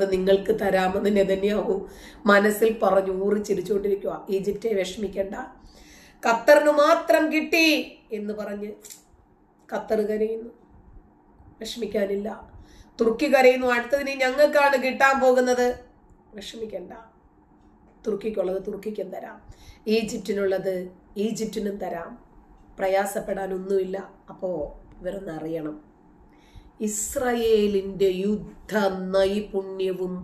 അത് നിങ്ങൾക്ക് തരാമെന്ന് നെതന്യാഹു മനസ്സിൽ പറഞ്ഞു ഊറി ചിരിച്ചുകൊണ്ടിരിക്കുക ഈജിപ്റ്റെ വിഷമിക്കണ്ട. ഖത്തറിന് മാത്രം കിട്ടി എന്ന് പറഞ്ഞ് ഖത്തർ കരയുന്നു. വിഷമിക്കാനില്ല. തുർക്കി കരയുന്നു. അടുത്തതിന് ഞങ്ങൾക്കാണ് കിട്ടാൻ പോകുന്നത്. വിഷമിക്കണ്ട. തുർക്കിക്കുള്ളത് തുർക്കിക്കും തരാം. ഈജിപ്റ്റിനുള്ളത് ഈജിപ്റ്റിനും തരാം. പ്രയാസപ്പെടാനൊന്നുമില്ല. അപ്പോൾ ഇവരൊന്ന് അറിയണം. ഇസ്രയേലിന്റെ യുദ്ധ നൈപുണ്യവും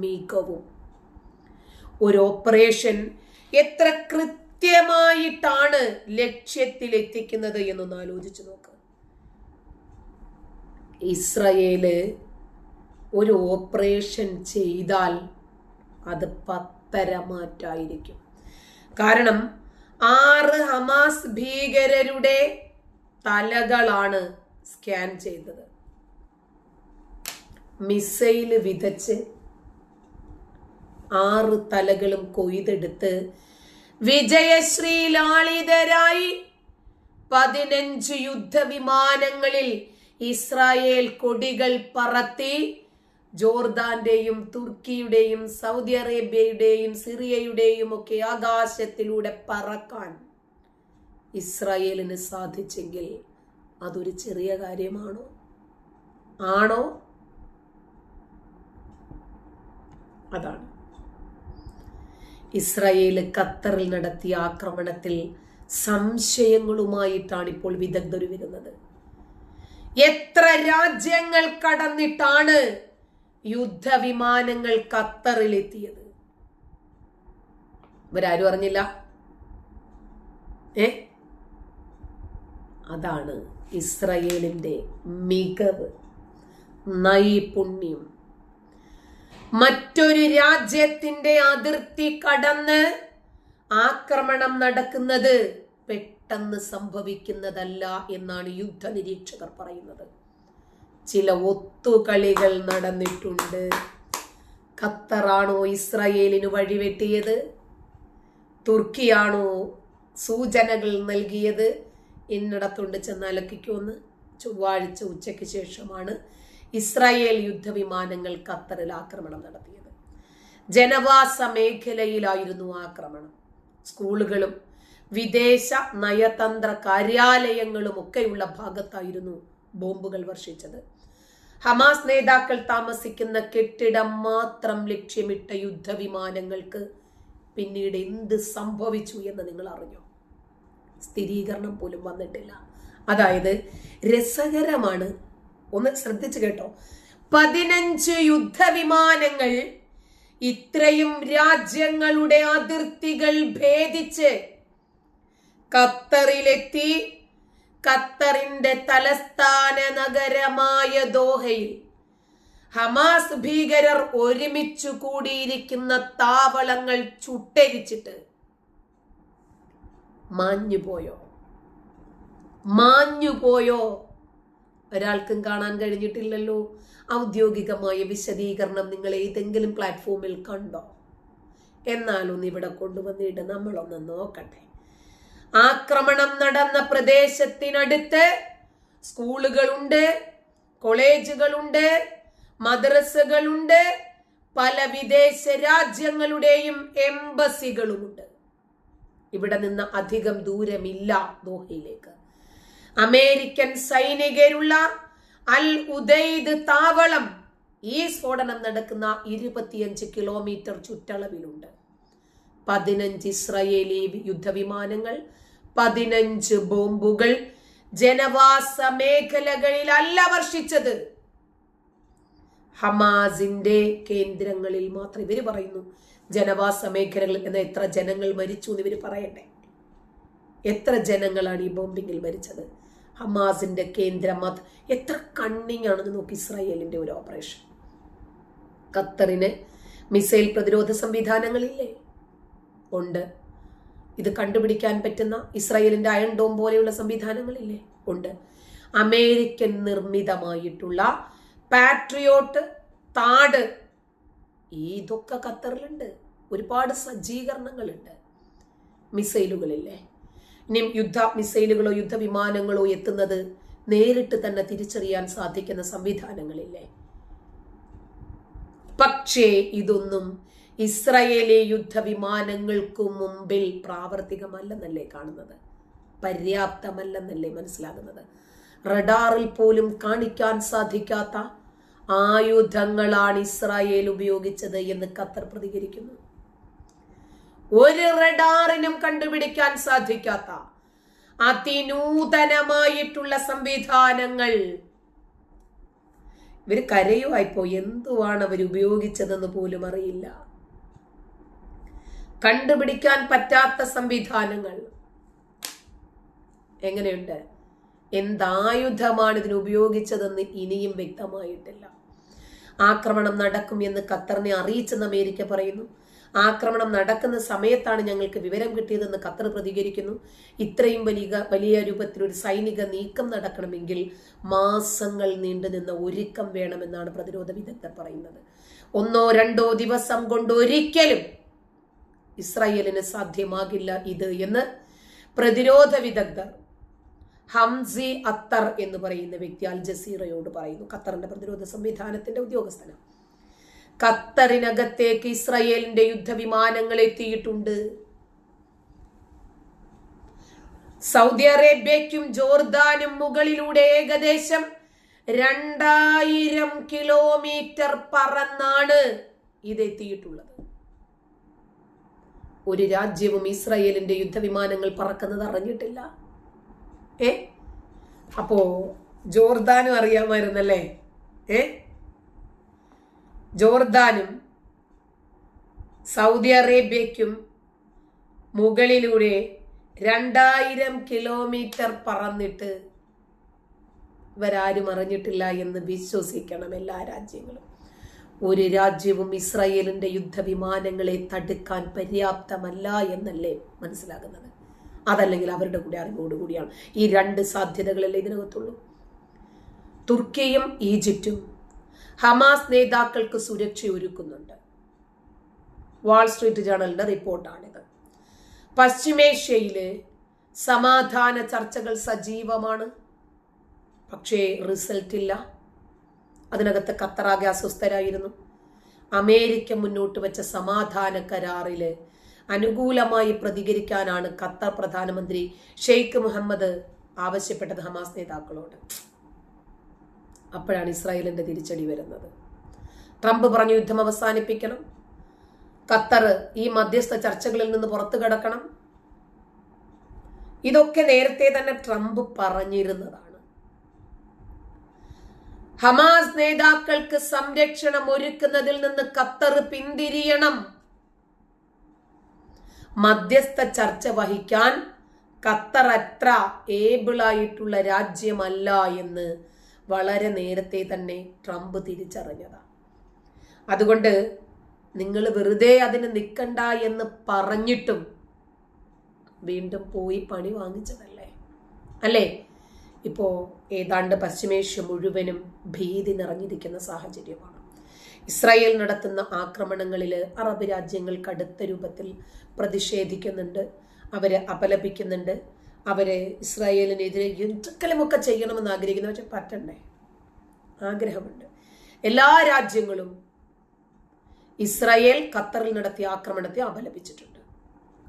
മികവും. ഒരു ഓപ്പറേഷൻ എത്ര കൃത്യമായിട്ടാണ് ലക്ഷ്യത്തിലെത്തിക്കുന്നത് എന്നൊന്ന് ആലോചിച്ച് നോക്കുക ഇസ്രയേൽ ഒരു ഓപ്പറേഷൻ ചെയ്താൽ അത് പത്തര മാറ്റായിരിക്കും. കാരണം ആറ് ഹമാസ് ഭീകരരുടെ തലകളാണ് സ്കാൻ ചെയ്തത്. മിസൈൽ വിതച്ച് ആറ് തലകളും കൊയ്തെടുത്ത് വിജയശ്രീലാളിതരായി പതിനഞ്ച് യുദ്ധവിമാനങ്ങളിൽ ഇസ്രായേൽ കൊടികൾ പറത്തി ജോർദാന്റെയും തുർക്കിയുടെയും സൗദി അറേബ്യയുടെയും സിറിയയുടെയും ഒക്കെ ആകാശത്തിലൂടെ പറക്കാൻ ഇസ്രായേലിന് സാധിച്ചെങ്കിൽ അതൊരു ചെറിയ കാര്യമാണോ? ആണോ? അതാണ്. ഇസ്രയേൽ ഖത്തറിൽ നടത്തിയ ആക്രമണത്തിൽ സംശയങ്ങളുമായിട്ടാണ് ഇപ്പോൾ വിദഗ്ധർ വരുന്നത് എത്ര രാജ്യങ്ങൾ കടന്നിട്ടാണ് യുദ്ധവിമാനങ്ങൾ ഖത്തറിലെത്തിയത്? ഇവരാരും അറിഞ്ഞില്ല. ഏ? അതാണ് ഇസ്രയേലിന്റെ മികവ് നൈപുണ്യം. മറ്റൊരു രാജ്യത്തിന്റെ അതിർത്തി കടന്ന് ആക്രമണം നടക്കുന്നത് പെട്ടെന്ന് സംഭവിക്കുന്നതല്ല എന്നാണ് യുദ്ധ നിരീക്ഷകർ പറയുന്നത്. ചില ഒത്തുകളികൾ നടന്നിട്ടുണ്ട്. ഖത്തറാണോ ഇസ്രയേലിന് വഴിവെട്ടിയത്? തുർക്കിയാണോ സൂചനകൾ നൽകിയത്? എന്നിടത്തുണ്ട് ചെന്നാലക്കിക്കുമെന്ന് ചൊവ്വാഴ്ച ഉച്ചയ്ക്ക് ശേഷമാണ് ഇസ്രായേൽ യുദ്ധവിമാനങ്ങൾ ഖത്തറിൽ ആക്രമണം നടത്തിയത്. ജനവാസ മേഖലയിലായിരുന്നു ആക്രമണം. സ്കൂളുകളും വിദേശ നയതന്ത്ര കാര്യാലയങ്ങളും ഒക്കെയുള്ള ഭാഗത്തായിരുന്നു ബോംബുകൾ വർഷിച്ചത്. ഹമാസ് നേതാക്കൾ താമസിക്കുന്ന കെട്ടിടം മാത്രം ലക്ഷ്യമിട്ട യുദ്ധവിമാനങ്ങൾക്ക് പിന്നീട് എന്ത് സംഭവിച്ചു എന്ന് നിങ്ങൾ അറിഞ്ഞോ? സ്ഥിരീകരണം പോലും വന്നിട്ടില്ല. അതായത് രസകരമാണ് ഒന്ന് ശ്രദ്ധിച്ചു കേട്ടോ. പതിനഞ്ച് യുദ്ധവിമാനങ്ങൾ ഇത്രയും രാജ്യങ്ങളുടെ അതിർത്തികൾ ഭേദിച്ച് ഖത്തറിലെത്തി ഖത്തറിന്റെ തലസ്ഥാന നഗരമായ ദോഹയിൽ ഹമാസ് ഭീകരർ ഒരുമിച്ചു കൂടിയിരിക്കുന്ന താവളങ്ങൾ ചുട്ടരിച്ചിട്ട് മാഞ്ഞുപോയോ? മാഞ്ഞുപോയോ? ഒരാൾക്കും കാണാൻ കഴിഞ്ഞിട്ടില്ലല്ലോ. ഔദ്യോഗികമായ വിശദീകരണം നിങ്ങൾ ഏതെങ്കിലും പ്ലാറ്റ്ഫോമിൽ കണ്ടോ? എന്നാലൊന്ന് ഇവിടെ കൊണ്ടുവന്നിട്ട് നമ്മളൊന്ന് നോക്കട്ടെ. ആക്രമണം നടന്ന പ്രദേശത്തിനടുത്ത് സ്കൂളുകളുണ്ട് കോളേജുകളുണ്ട് മദ്രസകളുണ്ട് പല വിദേശ രാജ്യങ്ങളുടെയും എംബസികളുമുണ്ട്. ഇവിടെ നിന്ന് അധികം ദൂരമില്ല ദോഹയിലേക്ക്. അമേരിക്കൻ സൈനികരുള്ള അൽ ഉദൈദ് താവളം ഈ സ്ഫോടനം നടക്കുന്ന ഇരുപത്തിയഞ്ച് കിലോമീറ്റർ ചുറ്റളവിലുണ്ട്. പതിനഞ്ച് ഇസ്രയേലി യുദ്ധവിമാനങ്ങൾ പതിനഞ്ച് ബോംബുകൾ ജനവാസ മേഖലകളിലല്ല വർഷിച്ചത്. ഹമാസിന്റെ കേന്ദ്രങ്ങളിൽ മാത്രം ഇവർ പറയുന്നു ജനവാസ മേഖലകളിൽ എന്ന എത്ര ജനങ്ങൾ മരിച്ചു എന്ന് ഇവർ പറയണ്ടേ എത്ര ജനങ്ങളാണ് ഈ ബോംബിങ്ങിൽ മരിച്ചത്? ഹമാസിന്റെ കേന്ദ്രമത് എത്ര കണ്ണിങ് ആണെന്ന് നോക്കി ഇസ്രായേലിന്റെ ഒരു ഓപ്പറേഷൻ. ഖത്തറിന് മിസൈൽ പ്രതിരോധ സംവിധാനങ്ങളില്ലേ? ഉണ്ട്. ഇത് കണ്ടുപിടിക്കാൻ പറ്റുന്ന ഇസ്രായേലിന്റെ അയൺ ഡോം പോലെയുള്ള സംവിധാനങ്ങളില്ലേ? ഉണ്ട്. അമേരിക്കൻ നിർമ്മിതമായിട്ടുള്ള പാട്രിയോട്ട് താട്. ഇതൊക്കെ ഖത്തറിലുണ്ട്. ഒരുപാട് സജ്ജീകരണങ്ങളുണ്ട്. മിസൈലുകളില്ലേ? യുദ്ധ മിസൈലുകളോ യുദ്ധവിമാനങ്ങളോ എത്തുന്നത് നേരിട്ട് തന്നെ തിരിച്ചറിയാൻ സാധിക്കുന്ന സംവിധാനങ്ങളില്ലേ? പക്ഷേ ഇതൊന്നും ഇസ്രയേലി യുദ്ധവിമാനങ്ങൾക്കു മുമ്പിൽ പ്രാവർത്തികമല്ലെന്നല്ലേ കാണുന്നത്? പര്യാപ്തമല്ലെന്നല്ലേ മനസ്സിലാകുന്നത്? റഡാറിൽ പോലും കാണിക്കാൻ സാധിക്കാത്ത ആയുധങ്ങളാണ് ഇസ്രായേൽ ഉപയോഗിച്ചത് എന്ന് ഖത്തർ പ്രതികരിക്കുന്നു. ഒരു റഡാറിനും കണ്ടുപിടിക്കാൻ സാധിക്കാത്ത അതിനൂതനമായിട്ടുള്ള സംവിധാനങ്ങൾ. ഇവർ കരയുമായിപ്പോ എന്തുവാണ് അവർ ഉപയോഗിച്ചതെന്ന് പോലും അറിയില്ല. കണ്ടുപിടിക്കാൻ പറ്റാത്ത സംവിധാനങ്ങൾ. എങ്ങനെയുണ്ട്? എന്തായുധമാണ് ഇതിന് ഉപയോഗിച്ചതെന്ന് ഇനിയും വ്യക്തമായിട്ടില്ല. ആക്രമണം നടക്കും എന്ന് ഖത്തറിനെ അറിയിച്ചെന്ന് അമേരിക്ക പറയുന്നു. ആക്രമണം നടക്കുന്ന സമയത്താണ് ഞങ്ങൾക്ക് വിവരം കിട്ടിയതെന്ന് ഖത്തർ പ്രതികരിക്കുന്നു. ഇത്രയും വലിയ വലിയ രൂപത്തിൽ ഒരു സൈനിക നീക്കം നടക്കണമെങ്കിൽ മാസങ്ങൾ നീണ്ടുനിന്ന ഒരുക്കം വേണമെന്നാണ് പ്രതിരോധ വിദഗ്ധർ പറയുന്നത്. ഒന്നോ രണ്ടോ ദിവസം കൊണ്ട് ഒരിക്കലും ഇസ്രായേലിന് സാധ്യമാകില്ല ഇത് എന്ന് പ്രതിരോധ വിദഗ്ധർ ഹംസി അത്തർ എന്ന് പറയുന്ന വ്യക്തി അൽ ജസീറയോട് പറയുന്നു. ഖത്തറിന്റെ പ്രതിരോധ സംവിധാനത്തിന്റെ ഉദ്യോഗസ്ഥനാണ്. ഖത്തറിനകത്തേക്ക് ഇസ്രയേലിന്റെ യുദ്ധവിമാനങ്ങൾ എത്തിയിട്ടുണ്ട്. സൗദി അറേബ്യയ്ക്കും ജോർദാനും മുകളിലൂടെ ഏകദേശം രണ്ടായിരം കിലോമീറ്റർ പറന്നാണ് ഇത് എത്തിയിട്ടുള്ളത് ഒരു രാജ്യവും ഇസ്രയേലിന്റെ യുദ്ധവിമാനങ്ങൾ പറക്കുന്നത് അറിഞ്ഞിട്ടില്ല. ഏ? അപ്പോ ജോർദാനും അറിയാമായിരുന്നല്ലേ? ഏ? ജോർദാനും സൗദി അറേബ്യയ്ക്കും മുകളിലൂടെ രണ്ടായിരം കിലോമീറ്റർ പറന്നിട്ട് ഇവരാരും അറിഞ്ഞിട്ടില്ല എന്ന് വിശ്വസിക്കണം എല്ലാ രാജ്യങ്ങളും. ഒരു രാജ്യവും ഇസ്രായേലിന്റെ യുദ്ധവിമാനങ്ങളെ തടുക്കാൻ പര്യാപ്തമല്ല എന്നല്ലേ മനസ്സിലാകുന്നത്? അതല്ലെങ്കിൽ അവരുടെ കൂടെ അറിവോടുകൂടിയാണ് ഈ രണ്ട് സാധ്യതകളല്ലേ ഇതിനകത്തുള്ളൂ. തുർക്കിയും ഈജിപ്തും ഹമാസ് നേതാക്കൾക്ക് സുരക്ഷ ഒരുക്കുന്നുണ്ട് വാൾ സ്ട്രീറ്റ് ജേണലിന്റെ റിപ്പോർട്ടാണിത്. പശ്ചിമേഷ്യയിൽ സമാധാന ചർച്ചകൾ സജീവമാണ്. പക്ഷേ റിസൾട്ട് ഇല്ല അതിനകത്ത് ഖത്തറാകെ അസ്വസ്ഥരായിരുന്നു. അമേരിക്ക മുന്നോട്ട് വെച്ച സമാധാന കരാറിൽ അനുകൂലമായി പ്രതികരിക്കാനാണ് ഖത്തർ പ്രധാനമന്ത്രി ഷെയ്ഖ് മുഹമ്മദ് ആവശ്യപ്പെട്ടത് ഹമാസ് നേതാക്കളോട്. അപ്പോഴാണ് ഇസ്രായേലിന്റെ തിരിച്ചടി വരുന്നത്. ട്രംപ് പറഞ്ഞു യുദ്ധം അവസാനിപ്പിക്കണം. ഖത്തർ ഈ മധ്യസ്ഥ ചർച്ചകളിൽ നിന്ന് പുറത്തു കിടക്കണം. ഇതൊക്കെ നേരത്തെ തന്നെ ട്രംപ് പറഞ്ഞിരുന്നതാണ്. ഹമാസ് നേതാക്കൾക്ക് സംരക്ഷണം ഒരുക്കുന്നതിൽ നിന്ന് ഖത്തർ പിന്തിരിയണം. മധ്യസ്ഥ ചർച്ച വഹിക്കാൻ ഖത്തർ അത്ര ഏബിളായിട്ടുള്ള രാജ്യമല്ല എന്ന് വളരെ നേരത്തെ തന്നെ ട്രംപ് തിരിച്ചറിഞ്ഞതാണ് അതുകൊണ്ട് നിങ്ങൾ വെറുതെ അതിന് നിൽക്കണ്ട എന്ന് പറഞ്ഞിട്ടും വീണ്ടും പോയി പണി വാങ്ങിച്ചതല്ലേ? അല്ലേ? ഇപ്പോൾ ഏതാണ്ട് പശ്ചിമേഷ്യ മുഴുവനും ഭീതി നിറഞ്ഞിരിക്കുന്ന സാഹചര്യമാണ്. ഇസ്രായേൽ നടത്തുന്ന ആക്രമണങ്ങളിൽ അറബ് രാജ്യങ്ങൾ കടുത്ത രൂപത്തിൽ പ്രതിഷേധിക്കുന്നുണ്ട്. അവരെ അപലപിക്കുന്നുണ്ട്. അവരെ ഇസ്രായേലിനെതിരെ എന്തൊക്കെയുമൊക്കെ ചെയ്യണമെന്ന് ആഗ്രഹിക്കുന്നു പക്ഷെ പറ്റണ്ടേ? ആഗ്രഹമുണ്ട്. എല്ലാ രാജ്യങ്ങളും ഇസ്രായേൽ ഖത്തറിൽ നടത്തിയ ആക്രമണത്തെ അപലപിച്ചിട്ടുണ്ട്.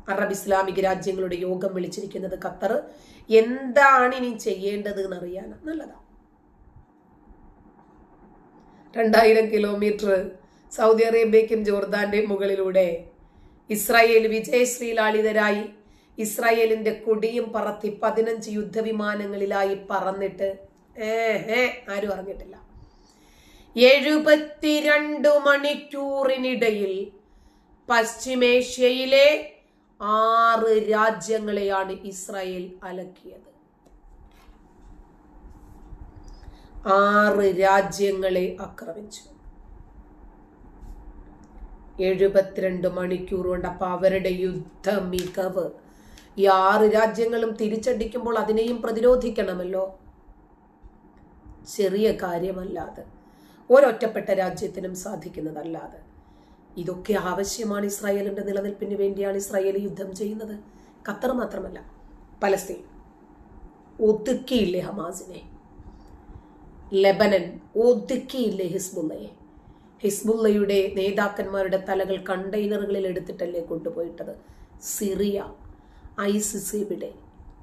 അറബ് ഇസ്ലാമിക രാജ്യങ്ങളുടെ യോഗം വിളിച്ചിരിക്കുന്നത് ഖത്തർ. എന്താണ് ഇനി ചെയ്യേണ്ടത് എന്നറിയാൻ നല്ലതാ. രണ്ടായിരം കിലോമീറ്റർ സൗദി അറേബ്യയ്ക്കും ജോർദാന്റെയും മുകളിലൂടെ ഇസ്രായേൽ വിജയശ്രീലാളിതരായി ഇസ്രായേലിന്റെ കൊടിയും പറത്തി പതിനഞ്ച് യുദ്ധവിമാനങ്ങളിലായി പറന്നിട്ട് ഏ ആരും അറിഞ്ഞിട്ടില്ല. എഴുപത്തിരണ്ട് മണിക്കൂറിനിടയിൽ പശ്ചിമേഷ്യയിലെ ആറ് രാജ്യങ്ങളെയാണ് ഇസ്രായേൽ അലക്കിയത്. ആറ് രാജ്യങ്ങളെ ആക്രമിച്ചു. എഴുപത്തിരണ്ട് മണിക്കൂർ കൊണ്ട് അപ്പൊ അവരുടെ യുദ്ധ മികവ് ഈ ആറ് രാജ്യങ്ങളും തിരിച്ചടിക്കുമ്പോൾ അതിനെയും പ്രതിരോധിക്കണമല്ലോ? ചെറിയ കാര്യമല്ലാതെ. ഒരൊറ്റപ്പെട്ട രാജ്യത്തിനും സാധിക്കുന്നതല്ലാതെ. ഇതൊക്കെ ആവശ്യമാണ് ഇസ്രായേലിന്റെ നിലനിൽപ്പിന് വേണ്ടിയാണ് ഇസ്രായേൽ യുദ്ധം ചെയ്യുന്നത്. ഖത്തർ മാത്രമല്ല പലസ്തീൻ. ഒതുക്കിയില്ലേ ഹമാസിനെ? ലെബനൻ ഒതുക്കിയില്ലേ ഹിസ്ബുള്ളയെ? ഹിസ്ബുള്ളയുടെ നേതാക്കന്മാരുടെ തലകൾ കണ്ടെയ്നറുകളിൽ എടുത്തിട്ടല്ലേ കൊണ്ടുപോയിട്ടത്? സിറിയ. ഐസിസ് ഇവിടെ.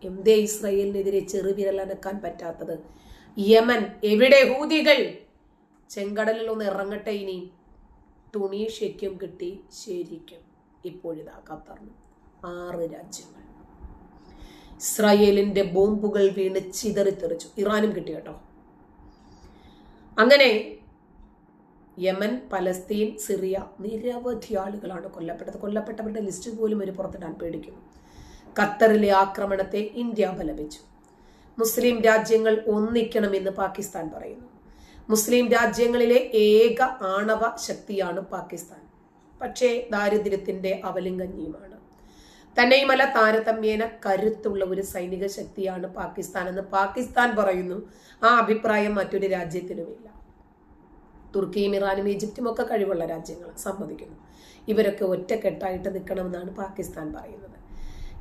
എന്തേ ഇസ്രയേലിനെതിരെ ചെറുവിരലനക്കാൻ പറ്റാത്തത്? യമൻ എവിടെ ഹൂതികൾ? ചെങ്കടലിൽ ഒന്ന് ഇറങ്ങട്ടെ ഇനി. തുണി ശയ്ക്കും കിട്ടി ശരിക്കും. ഇപ്പോഴിതാ ഖത്തറിന്. ആറ് രാജ്യങ്ങൾ. ഇസ്രായേലിന്റെ ബോംബുകൾ വീണ് ചിതറിത്തെറിച്ചു ഇറാനും കിട്ടി കേട്ടോ. അങ്ങനെ യമൻ പലസ്തീൻ സിറിയ നിരവധി ആളുകളാണ് കൊല്ലപ്പെട്ടത്. കൊല്ലപ്പെട്ടവരുടെ ലിസ്റ്റ് പോലും ഒരു പുറത്തിടാൻ പേടിക്കുന്നു. ഖത്തറിലെ ആക്രമണത്തെ ഇന്ത്യ അപലപിച്ചു. മുസ്ലിം രാജ്യങ്ങൾ ഒന്നിക്കണമെന്ന് പാകിസ്ഥാൻ പറയുന്നു. മുസ്ലിം രാജ്യങ്ങളിലെ ഏക ആണവ ശക്തിയാണ് പാകിസ്ഥാൻ. പക്ഷേ ദാരിദ്ര്യത്തിന്റെ അവലിംഗന്യമാണ് തന്നെയുമല്ല താരതമ്യേന കരുത്തുള്ള ഒരു സൈനിക ശക്തിയാണ് പാകിസ്ഥാൻ എന്ന് പാകിസ്ഥാൻ പറയുന്നു. ആ അഭിപ്രായം മറ്റൊരു രാജ്യത്തിനുമില്ല. തുർക്കിയും ഇറാനും ഈജിപ്തും ഒക്കെ കഴിവുള്ള രാജ്യങ്ങൾ സമ്മതിക്കുന്നു. ഇവരൊക്കെ ഒറ്റക്കെട്ടായിട്ട് നിൽക്കണമെന്നാണ് പാകിസ്ഥാൻ പറയുന്നത്.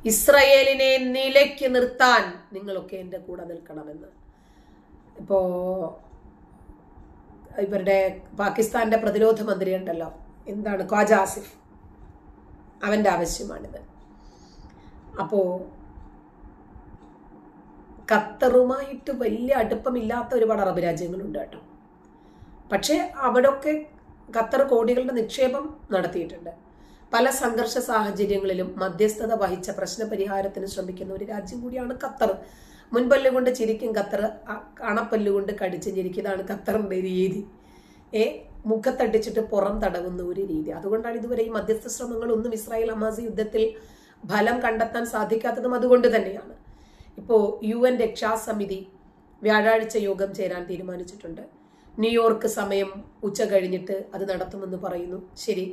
ഇസ്രയേലിനെ നിലയ്ക്ക് നിർത്താൻ നിങ്ങളൊക്കെ എന്റെ കൂടെ നിൽക്കണമെന്ന്. ഇപ്പോ ഇവരുടെ പാകിസ്ഥാന്റെ പ്രതിരോധ മന്ത്രി ഉണ്ടല്ലോ എന്താണ്? ഖ്വാജ ആസിഫ്. അവന്റെ ആവശ്യമാണിത്. അപ്പോ ഖത്തറുമായിട്ട് വലിയ അടുപ്പമില്ലാത്ത ഒരുപാട് അറബ് രാജ്യങ്ങളുണ്ട് കേട്ടോ. പക്ഷേ അവിടൊക്കെ ഖത്തർ കോടികളുടെ നിക്ഷേപം നടത്തിയിട്ടുണ്ട്. പല സംഘർഷ സാഹചര്യങ്ങളിലും മധ്യസ്ഥത വഹിച്ച പ്രശ്നപരിഹാരത്തിന് ശ്രമിക്കുന്ന ഒരു രാജ്യം കൂടിയാണ് ഖത്തർ. മുൻപല്ലുകൊണ്ട് ചിരിക്കും ഖത്തർ അണപ്പല്ലുകൊണ്ട് കടിച്ച് ചിരിക്കുന്നതാണ് ഖത്തറിന്റെ രീതി. ഏ മുഖത്തടിച്ചിട്ട് പുറം തടവുന്ന ഒരു രീതി. അതുകൊണ്ടാണ് ഇതുവരെ ഈ മധ്യസ്ഥ ശ്രമങ്ങൾ ഒന്നും ഇസ്രായേൽ അമാസ് യുദ്ധത്തിൽ ഫലം കണ്ടെത്താൻ സാധിക്കാത്തതും അതുകൊണ്ട് തന്നെയാണ്. ഇപ്പോൾ യു എൻ രക്ഷാസമിതി വ്യാഴാഴ്ച യോഗം ചേരാൻ തീരുമാനിച്ചിട്ടുണ്ട്. ന്യൂയോർക്ക് സമയം ഉച്ച കഴിഞ്ഞിട്ട് അത് നടത്തുമെന്ന് പറയുന്നു. ശരി.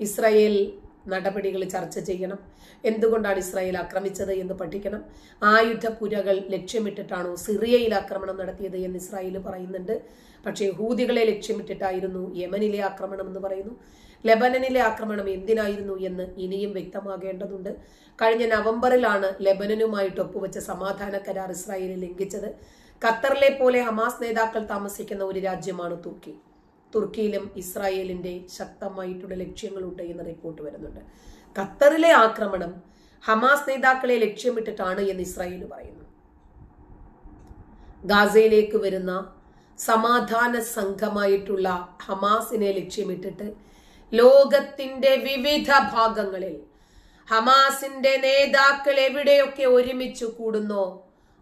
ഇസ്രായേൽ നടപടികൾ ചർച്ച ചെയ്യണം. എന്തുകൊണ്ടാണ് ഇസ്രായേൽ ആക്രമിച്ചത് എന്ന് പഠിക്കണം. ആയുധ ആയുധപുരകൾ ലക്ഷ്യമിട്ടിട്ടാണോ സിറിയയിൽ ആക്രമണം നടത്തിയത് എന്ന് ഇസ്രായേൽ പറയുന്നുണ്ട്. പക്ഷേ ഹൂതികളെ ലക്ഷ്യമിട്ടിട്ടായിരുന്നു യമനിലെ ആക്രമണം എന്ന് പറയുന്നു. ലെബനനിലെ ആക്രമണം എന്തിനായിരുന്നു എന്ന് ഇനിയും വ്യക്തമാകേണ്ടതുണ്ട്. കഴിഞ്ഞ നവംബറിലാണ് ലെബനനുമായിട്ട് ഒപ്പുവെച്ച സമാധാന കരാർ ഇസ്രായേൽ ലംഘിച്ചത്. ഖത്തറിലെ പോലെ ഹമാസ് നേതാക്കൾ താമസിക്കുന്ന ഒരു രാജ്യമാണ് തുർക്കി. തുർക്കിയിലും ഇസ്രായേലിന്റെ ശക്തമായിട്ടുള്ള ലക്ഷ്യങ്ങളുണ്ട് എന്ന റിപ്പോർട്ട് വരുന്നുണ്ട്. ഖത്തറിലെ ആക്രമണം ഹമാസ് നേതാക്കളെ ലക്ഷ്യമിട്ടിട്ടാണ് എന്ന് ഇസ്രായേൽ പറയുന്നു. ഗാസയിലേക്ക് വരുന്ന സമാധാന സംഘമായിട്ടുള്ള ഹമാസിനെ ലക്ഷ്യമിട്ടിട്ട് ലോകത്തിന്റെ വിവിധ ഭാഗങ്ങളിൽ ഹമാസിന്റെ നേതാക്കൾ എവിടെയൊക്കെ ഒരുമിച്ച് കൂടുന്നോ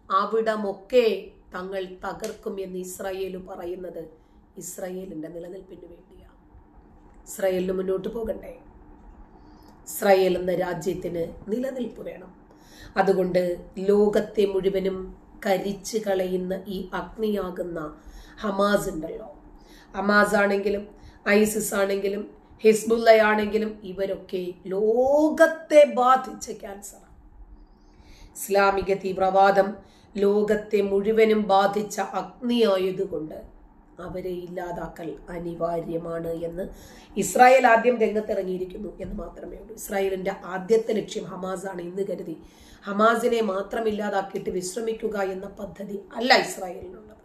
അവിടമൊക്കെ തങ്ങൾ തകർക്കും എന്ന് ഇസ്രായേൽ പറയുന്നത് ഇസ്രായേലിന്റെ നിലനിൽപ്പിന് വേണ്ടിയാണ് ഇസ്രയേലിന് മുന്നോട്ട് പോകണ്ടേ? ഇസ്രയേൽ എന്ന രാജ്യത്തിന് നിലനിൽപ്പ് വേണം. അതുകൊണ്ട് ലോകത്തെ മുഴുവനും കരിച്ചു കളയുന്ന ഈ അഗ്നിയാകുന്ന ഹമാസ് ഉണ്ടല്ലോ. ഹമാസ് ആണെങ്കിലും ഐസിസ് ആണെങ്കിലും ഹിസ്ബുല്ലയാണെങ്കിലും ഇവരൊക്കെ ലോകത്തെ ബാധിച്ച ക്യാൻസറാണ് ഇസ്ലാമിക തീവ്രവാദം ലോകത്തെ മുഴുവനും ബാധിച്ച അഗ്നിയായതുകൊണ്ട് അവരെ ഇല്ലാതാക്കൽ അനിവാര്യമാണ് എന്ന് ഇസ്രായേൽ ആദ്യം രംഗത്തിറങ്ങിയിരിക്കുന്നു എന്ന് മാത്രമേ ഉള്ളൂ. ഇസ്രായേലിന്റെ ആദ്യത്തെ ലക്ഷ്യം ഹമാസാണ് ഇന്ന് കരുതി ഹമാസിനെ മാത്രം ഇല്ലാതാക്കിയിട്ട് വിശ്രമിക്കുക എന്ന പദ്ധതി അല്ല ഇസ്രായേലിനുള്ളത്.